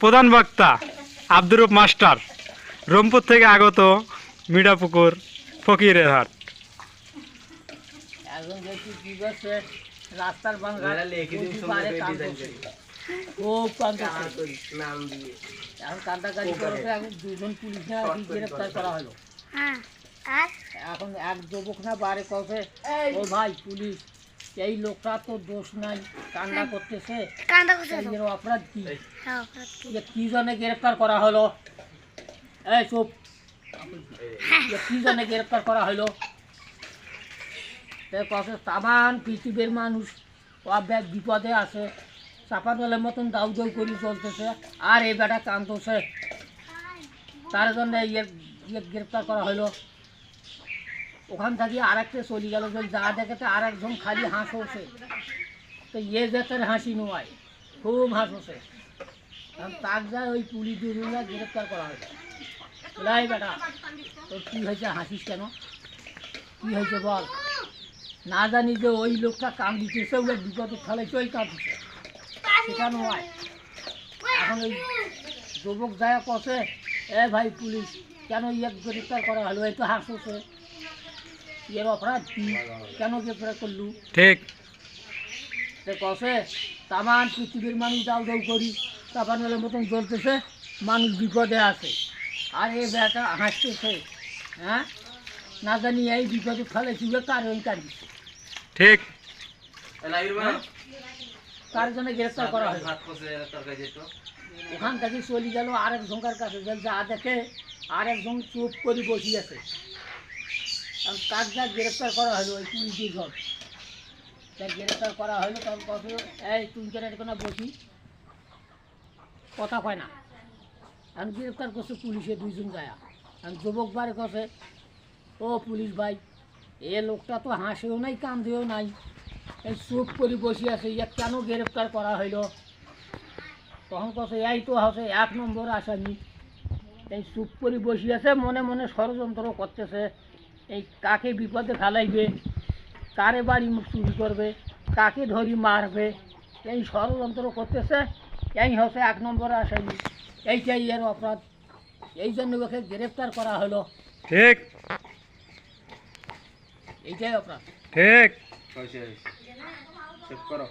প্রধান বক্তা আব্দুরুপ মাস্টার রংপুর থেকে আগত মিঠাপুকুর ফকিরের হাট রাস্তার দুজন পুলিশ গ্রেফতার করা হলো। হ্যাঁ এখন এক যুবক না বারে কছে ও ভাই পুলিশ। এই লোকটা তো দোষ নাই কান্না করতেছে। খুশি এর অপরাধ কি? হ্যাঁ অপরাধ কি? জন্য গ্রেফতার করা হলো। এই চুপ। কি জন্য গ্রেফতার করা হলো। তামান পৃথিবীর মানুষ অব্যাগ বিপদে আছে। চাপাতলের মতন দাউ দাউ করে চলতেছে। আর এই বেটা কান্দছে তার জন্য ইয়ে ইয়ে গ্রেফতার করা হলো। ওখান থেকে আর একটা চলে গেল, যে যা দেখেতে আর একজন খালি হাসছে। তো ইয়ে যাতে হাসি নয় খুব হাসছে। তার যা ওই পুলিশ দুজনরা গ্রেফতার করা হয়েছে। লাই বেটা, তোর কী হয়েছে, হাসিস কেন? কী হয়েছে বল? না জানি যে ওই লোকটা কাম দিতেছে, ওই বিপদে ফেলেছে ওই কাঁদছে সেটা নয় এখন ওই যুবক যায় কষে এ ভাই পুলিশ, কেন ইয়ে গ্রেফতার করা হলো? এই তো হাসছে। এর অপরাধ? কি? কেন গ্রেফতার করলু? ঠিক। সে তামান পৃথিবীর মানুষ দাউ দাউ করি তাপানের মতন জ্বলতেছে মানুষ বিপদে আছে। আর এই বেটা হাসতেছে হ্যাঁ? না জানি এই বিপদে ফেলেছি যে কার ওই কার দিচ্ছে ঠিক। তার জন্য গ্রেফতার করা হয় ওখান থেকে চলে গেল আরেক জনকার কাছে যা দেখে আরেকজন চুপ করে বসে তার যা গ্রেফতার করা হলো ওই তার গ্রেফতার করা হলো তখন কত এই এখানে বসি। কথা কয় না। আমি গ্রেফতার করছে পুলিশে দুইজন যায় আমি যুবক বারে কছে ও পুলিশ ভাই, এ লোকটা তো হাসেও নাই, কান্দেও নাই। এই চুপ করে বসে আছে ইয়া কেন গ্রেফতার করা হইল? তখন কছে, এই তো হচ্ছে এক নম্বর আসামি। এই চুপ করে বসে আছে, মনে মনে ষড়যন্ত্র করতেছে। এই কাকে বিপদে ফেলাইবে কারে বাড়ি মুখ চুরি করবে কাকে ধরি মারবে এই ষড়যন্ত্র করতেছে এই হচ্ছে এক নম্বর আসামি এইটাই এর অপরাধ। এই জন্য ওকে গ্রেফতার করা হলো। ঠিক। এইটাই অপরাধ। ঠিক। করো।